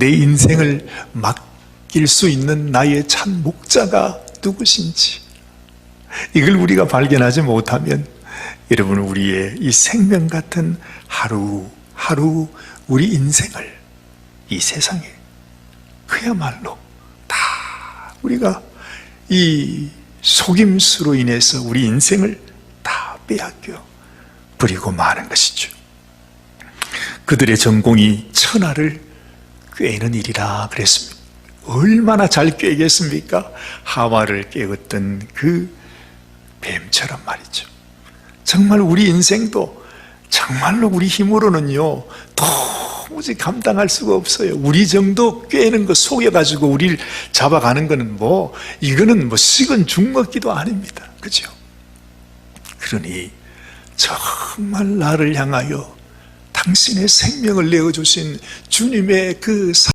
내 인생을 맡길 수 있는 나의 참 목자가 누구신지 이걸 우리가 발견하지 못하면 여러분 우리의 이 생명 같은 하루 하루 우리 인생을 이 세상에 그야말로 다 우리가 이 속임수로 인해서 우리 인생을 다 빼앗겨 버리고 마는 것이죠. 그들의 전공이 천하를 꿰는 일이라 그랬습니다. 얼마나 잘 꿰겠습니까? 하와를 깨웠던 그 뱀처럼 말이죠. 정말 우리 인생도 정말로 우리 힘으로는요, 도무지 감당할 수가 없어요. 우리 정도 꿰는 거 속여가지고 우리를 잡아가는 거는 뭐, 이거는 뭐 식은 죽 먹기도 아닙니다. 그죠? 그러니 정말 나를 향하여 당신의 생명을 내어주신 주님의 그